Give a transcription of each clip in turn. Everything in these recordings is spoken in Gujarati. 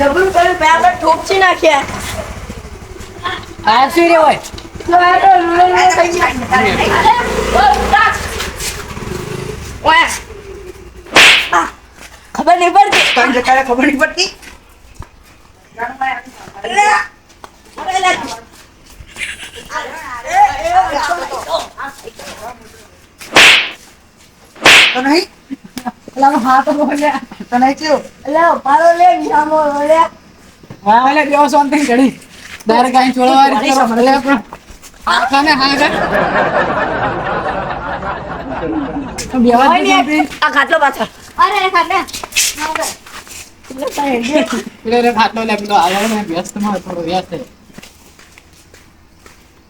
જબરું કર્યું બે આપણે ઠોકચી નાખ્યા. આ શું રે હોય? તો આ તો લુલો થઈ ગયા. ઓય. ખબર નહીં પડતી. તમને જતા ખબર નહીં પડતી. તો નહીં? પેલા હાથ બોલ્યા. તો નહીં થયું? અલે, ઉપાડો લે, વિસામો લે. હા એટલે બેવો શાંતિ ઘડી. ડાયરેક્ટ કાંઈ ચોળવારી કરો ભલે પણ આખાને હા કર બેવા હોય દે ને, શાંતિ. આ ખાટલો પાછળ. અરે, ખાટલા. એટલે ખાટલો લે પેલો આગળ વ્યસ્તમાં થોડો વ્યસ્ત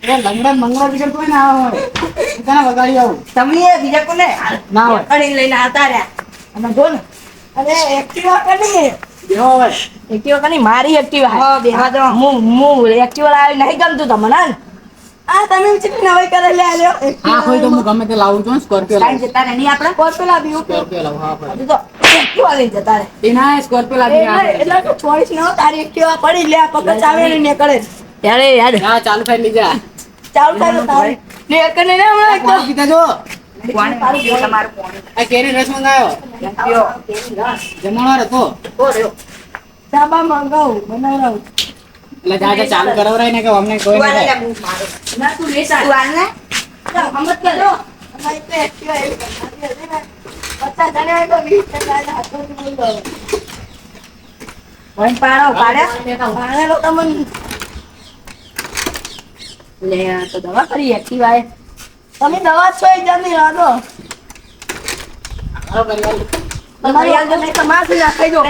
લંગડા મંગળા વગર કોઈ ના આવે તને વગાડી આવું? તમે બીજા કોને ના હોય. લઈને આવતા રહ્યા. અને જો ને. અરે, એક્ટિવા કરી. બેવો એક્ટિવા કરી, મારી એક્ટિવા હા, બેહવા દો. હું હું એક્ટિવા લાવી નહીં ગમતું તમને આ તમે ચીટી નવાઈ કરેલી આલ્યો? આ કોઈ તો હું ગમે તે લાવું છું સ્કોર્પિયો કાંઈ લાવું. જતા રહે નહીં આપણે? સ્કોર્પિયો લાવી ઉપર સ્કોર્પિયો લાવું હા ભાઈ. તો એક્ટિવા લઈ જતા રહે. એના સ્કોર્પિયો લાવી એટલે એટલે તો છોડીશ ન તારી એક્ટિવા પડી લે આ પકડ ચાવી ને નીકળે. ત્યારે યાર. હા ચાલુ થઈ લીજા ચાલુ તો તારી. ને એક ને હમણાં એક તો પીતા જો. આ કેરી રસ મંગાવ્યો જમણવાર હતો? ઓ મંગાવું બનાવરાવું એટલે જા જા ચાલુ કરાવરાય ને કે અમને કોઈ તું થાય. લે, ના તું તું આને હમત કરજો અમારી તો એક્ટિવા એવી ને પચાસ જણા તો વીસ ટકા એટલે હાથોથી બોલી પાડો પાડ્યા ભાણેલો તમને. લે આ તો દવા કરી એક્ટિવા તમે દવા જ છો એક જાતની લાગો તમારી આગળ નહીં દો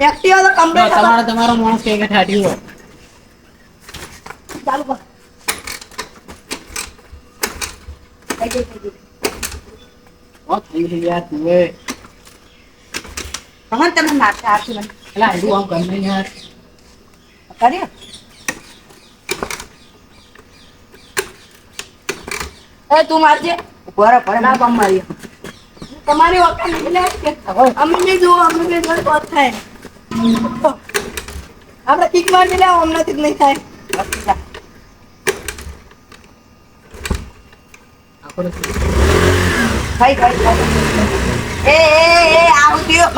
એક્ટિવા તો કમ્પ્લીટ તમારો તમારો માણસ કઈ ઠાઠ્યું હોય. ચાલુ કર. એ તમે મારતા આપશો મને. એટલે આમ કરી યાર? એ તું મારજે. ઊભો રહો, ના બમ મારી. તમારી વખત નીકળે કે અમે નહીં જો અમે નહીં જોઈ તો થાય. આપણે કિક મારી લે અમને જ નહીં થાય. ખાઈ, ખાઈ, ખાઈ. એ, એ, એ, આવું થયું.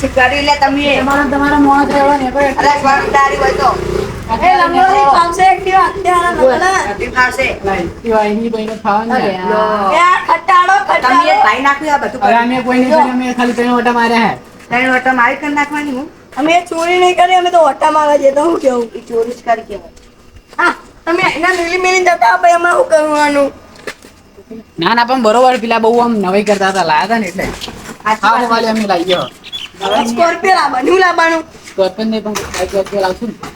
શું લે તમે. તમારા તમારો મોણ રહેવાનો ને અરે અરે સ્વામિનારાયણ હોય તો. અમે કોઈ નહીં કર્યું, અમે ખાલી ત્રણ વટા માર્યા હે. ત્રણ વટા મારી કરી નાખવાની હું? અમે ચોરી નહીં કરી અમે તો ઓટા મારવા જતા હું કેવું? ચોરી જ કરી કેવાય. હા તમે એના મિલી મિલી જતા ભાઈ અમારે શું કરવાનું? ના ના પણ બરોબર પેલા બહુ આમ નવાઈ કરતા હતા લાયા હતા ને એટલે. આ વાલી અમે લાવી ગયો સ્કોર્પિયો લાવવાનું લાવવાનું. સ્કોર્પિયો નહીં પણ સ્કોર્પિયો લાવશું ને.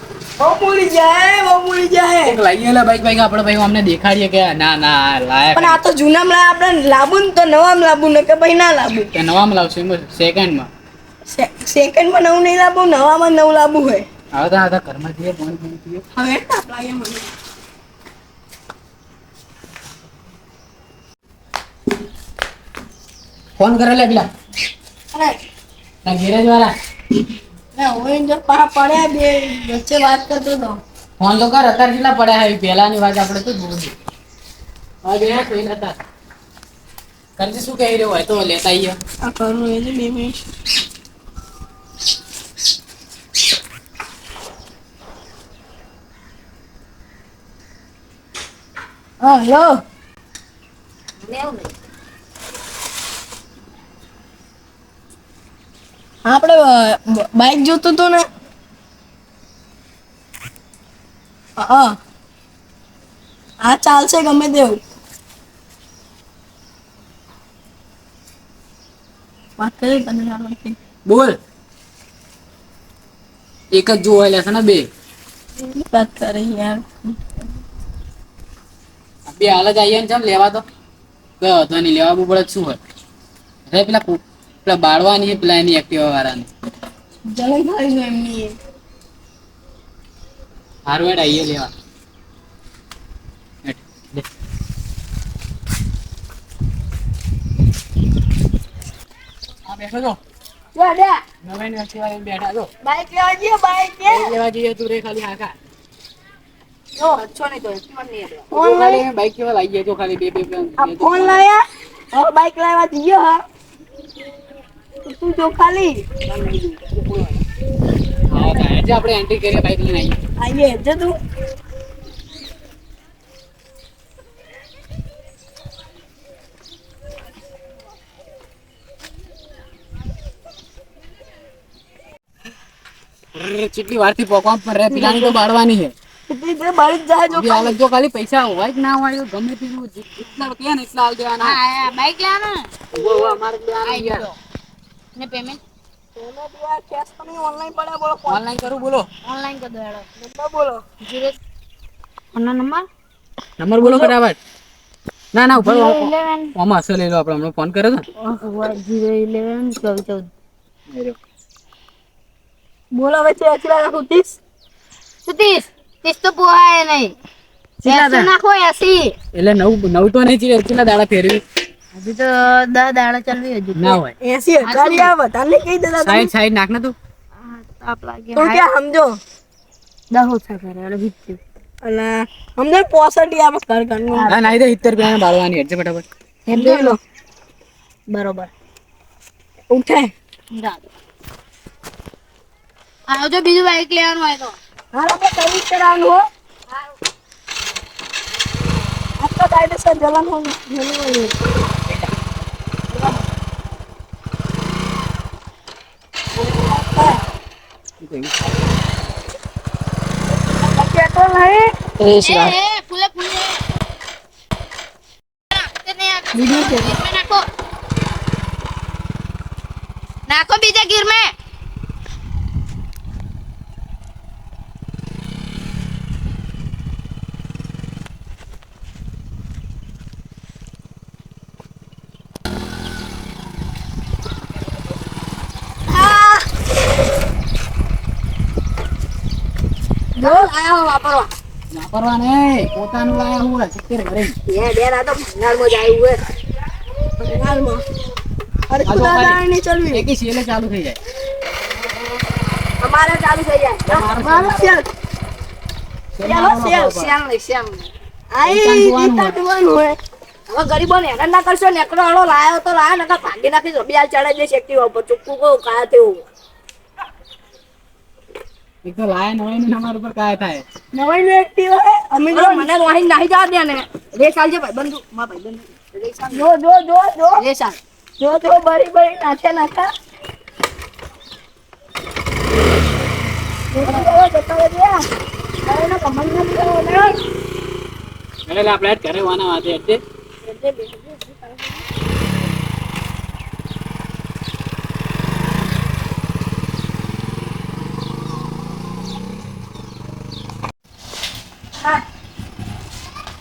બહુ જાય બહુ મૂડી જાય. એક બાઈક બાઈક આપણે ભાઈ અમને દેખાડીએ કે ના ના લાયક પણ આ તો જૂનામાં આપણે ને તો નવામાં લાબુ ને કે ભાઈ ના લાવવું કે નવામાં લાવશું એમ સેકન્ડમાં સેકન્ડમાં નવું નહીં નવામાં નવું લાવવું હોય. ઘરમાં જઈએ ફોન ફોન કરીએ હવે લાગે મને. ફોન કરે લે પેલા? અરે. ગેરેજ વાળા હું જો પા પડ્યા બે વચ્ચે વાત કરતો હતો ફોન તો કર અત્યારે કેટલા પડ્યા છે? પહેલાની વાત આપણે તો જોવું હા બે કોઈ નતા. કરજે શું કહી રહ્યો હોય તો લેતા આવીએ. આ કરું એ બે મિનિટ હા હેલો. આપણે બાઇક જોતું હતું ને? હા હા ચાલશે ગમે તેવું. વાત કરી તને બોલ. એક જ જોવા લે છે ને બે. વાત કરે યાર. બે હાલ જ આવીએ ને ચમ લેવા તો કયો તો નહીં લેવા બહુ પડે શું હોય? અરે પેલા પેલા બાળવાની પેલા એની એક્ટિવા વાળાની. જલન ખાઈ છે એમની એ. હારું આવીએ લેવા. બેઠો છો બેઠા છો. બાઈક લેવા જઈએ, બાઈક. લેવા જઈએ તું રે ખાલી આખા બાઈક કેવા લાગી તો ખાલી બે બે ફોન લાયા? બાઈક લાવ્યા જઈએ હા. તો જો ખાલી. હા તો આજે આપણે એન્ટ્રી કરીએ બાઈક લઈને આવીએ. આવીએ જો તું. અરે, કેટલી વારથી પોકવા પર રે પિલાની તો બાળવાની છે. જો જો ખાલી પૈસા હોય કે ના હોય તો ગમે તેટલું જેટલા ને એટલા હાલ દેવાના. બાઈક લેવાનું. અમારે લેવાના ને પેમેન્ટ પેમેન્ટ યાર cash તો નહીં online પડે બોલો ઓનલાઈન કરું બોલો. ઓનલાઈન કરી દો હેડો. નંબર બોલો. જીરો ફોનનો નંબર? નંબર બોલો ફટાફટ. ના ના ઉપર ઓમાં આમાં હશે લઈ લો આપણે હમણાં ફોન કર્યો હતો જીરો ઇલેવન ચૌદ ચૌદ. બોલો બોલો છે અચલા રાખું ત્રીસ શું ત્રીસ ત્રીસ તો પોહાય નહીં. નાખો એસી. એટલે નવ નવ તો નહીં ચીરે કેટલા દાડા ફેરવી. હજુ તો દસ દાડા ચાલવી હજુ. ના હોય. એસી હજાર યાર વધારે કહી દેતા સાઈડ સાઈડ નાખ ને તું. તાપ લાગે. તો ક્યાં સમજો? દસ ઓછા કરે એટલે વીસ અને સમજો પોસઠ યાર ઘર ઘરનું. હા નાઈ દે સિત્તેર રૂપિયા બાળવાની હેડજે ફટાફટ. જોઈ લો. બરોબર. ઉઠે. આવજો બીજું બાઈક લેવાનું હોય તો. હા આપણે સર્વિસ કરાવવાનું હો. આ તો કાયદેસર જવાનું હો હોય. ગીરમાં નાખો. બીજા ગીર મેં આયા વાપરવા. વાપરવા નહીં પોતાનું લાયા હું સિત્તેર ઘરે. બે બે રાતો ભંગારમાં જ આવ્યું હે ભંગારમાં અરે ખુદા ખાલી- ચલવી. એકી સેલે ચાલુ થઈ જાય. અમારે ચાલુ થઈ જાય. અમારો સેલ ચાલો સેલ નહીં. આઈ દીતા હોય. હવે ગરીબોને હેરાન ના કરશો નેકડો હળો લાયો તો લાયો નકર ભાંગી નાખી બે ચડાઈ જે એક્ટિવા ઉપર. ચોખ્ખું કહું કાયા તેવું. એક તો લાયા નવાઈ નું અમારા ઉપર કાય થાય. નવાઈ નું એક્ટિવ હે? અમે જો મને વાહી નાહી જા દે ને. રેસ આલજે ભાઈ બંધુ માં ભાઈ બંધુ. જો જો જો જો. રે આલ. જો જો બરી બરી નાખે નાખા. એટલે આપણે ઘરે વાના વાતે હેડજે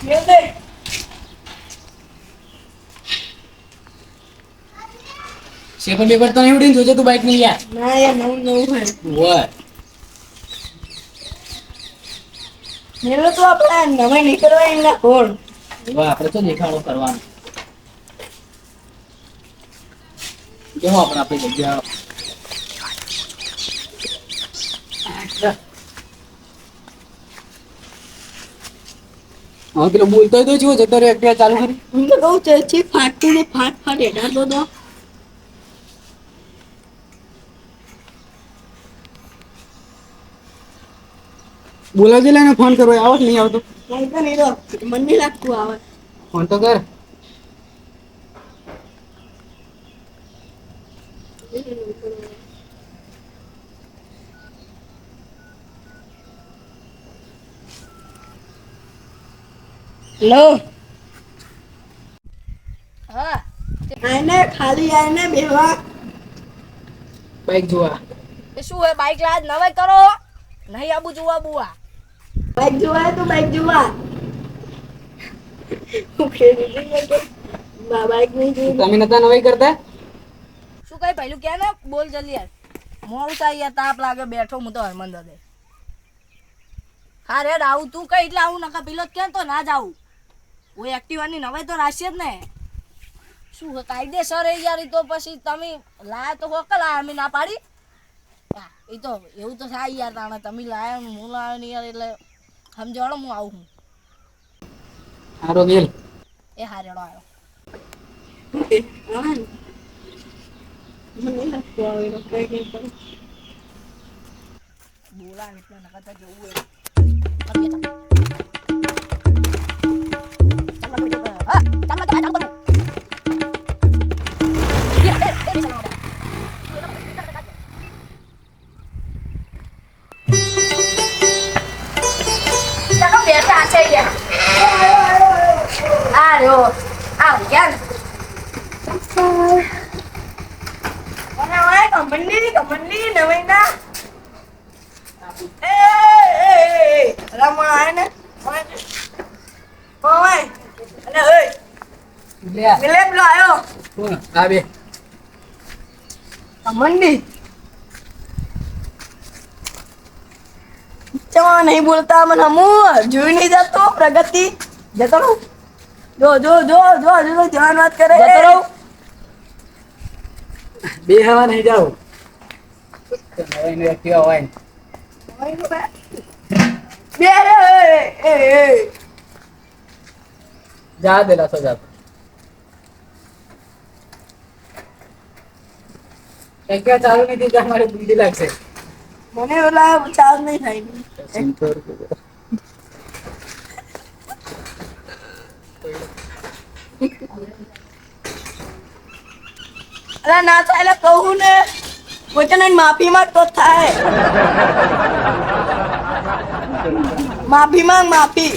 દે. શેપર બેપર તો નહીં ઉડીને જોજે તું બાઈક નહીં યાર ના યાર નવું નવું હોય. હોય. મેલો તો આપણે નવાઈ નીકળવા એમના કોણ? હવે આપણે તો દેખાડો કરવાનો. કેવો આપણે આપણી જગ્યા. હા પેલો બોલતો તો ચેવો જતો રે એક્ટિવા ચાલુ કરી. હું તો કહું છે છે ફાટતું ને ફાટ ફાટ હેડાતો તો બોલાવજે લઈને ફોન કરો આવો કે નહીં આવતો? ફોન તો નહીં રહો મન નહીં લાગતું આવે. ફોન તો કર. લો. હા. આને ખાલી આને બેવા બાઈક જોવા. એ શું હે બાઈક લાજ નવે કરો? નહીં આબુ જોવા બુઆ બાઈક જોવા તો બાઈક જોવા. હું ખેડી નહીં કે બાઈક નહીં તમે નતા નવાઈ કરતા? શું કઈ પહેલું કે ને? બોલ જલ્દી યાર. મોડું થાય યાર તાપ લાગે બેઠો હું તો હરમંદ હા રેડ આવું તું કઈ એટલે આવું નકા પેલો કે તો ના જાવું હું એક્ટિવાની નવાઈ તો રાખશે જ ને શું કાયદેસર એ યાર તો પછી તમે લાયા તો હોક લાયા અમે ના પાડી? એ તો એવું તો થાય યાર તાણે તમે લાયા હું લાયો ને યાર એટલે સમજાવડો હું આવું હું હારો મેલ એ હારેડો આવ્યો બોલા એટલે નકા જવું હોય. ચાલ ચાલ હા ચાલ ચાલ ચાલ ચાલો બેઠા છે યાર આ રહ્યો આ યાર ઓને ઓય કમંડી કમંડી નવીના એ એ એ રામણ આય ને ઓય ઓય અને ઓય લે. આ. આયો. આ બે. કમંડી ચવા નહીં બોલતા મને હમુ જોઈ નહીં જતો પ્રગતિ. જતો રહું. જો જો જો જો જો જવાન વાત કરે. જતો રહું. બે હવા નહીં જાઉં. નવાઈ નું એક્ટિવા હોય ને. બે એ જા દેલા તો જા. એક્ટિવા ચાલુ નહીં થઈ મારે બીજી લાગશે. મને ઓલા ચાલુ નહીં થાય. અરે ના થાય એટલે કહું ને પોતાને માફી માંગ તો થાય. માફી માંગ માફી.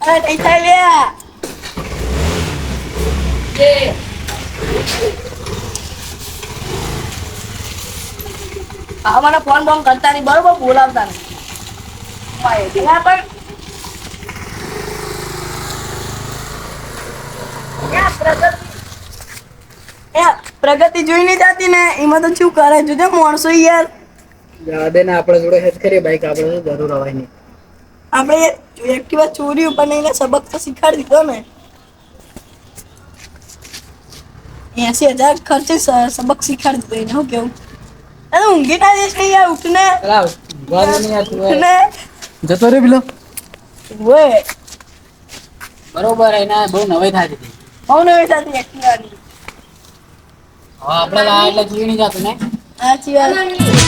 અરે થઈ થાય લે હા મને ફોન બોન કરતા નહીં બરોબર? બોલાવતા નહીં. હા, પણ પ્રગતિ? જોઈ નહીં જાતી ને એમાં તો શું કરે? જોજે માણસો યાર. જવા દે ને આપણે જોડે હેત કરીએ બાઈક આપણે જરૂર હોય નહીં. આપણે એક્ટિવા ચોરી ઉપર નહીં સબક તો શીખવાડી દીધો ને. એસી હજાર ખર્ચે સબક શીખવાડી દીધો એને શું કેવું? અરે ઊંઘી ના જઈશ ને યાર ઉઠને. નહીં. ઉઠને. જતો રે પેલો? ઓય બરોબર એના બહુ નવાઈ થતી હતી બહુ નવાઈ થતી એક્ટિવાની હવે આપણે એટલે જીવી નહીં જતું ને સાચી વાત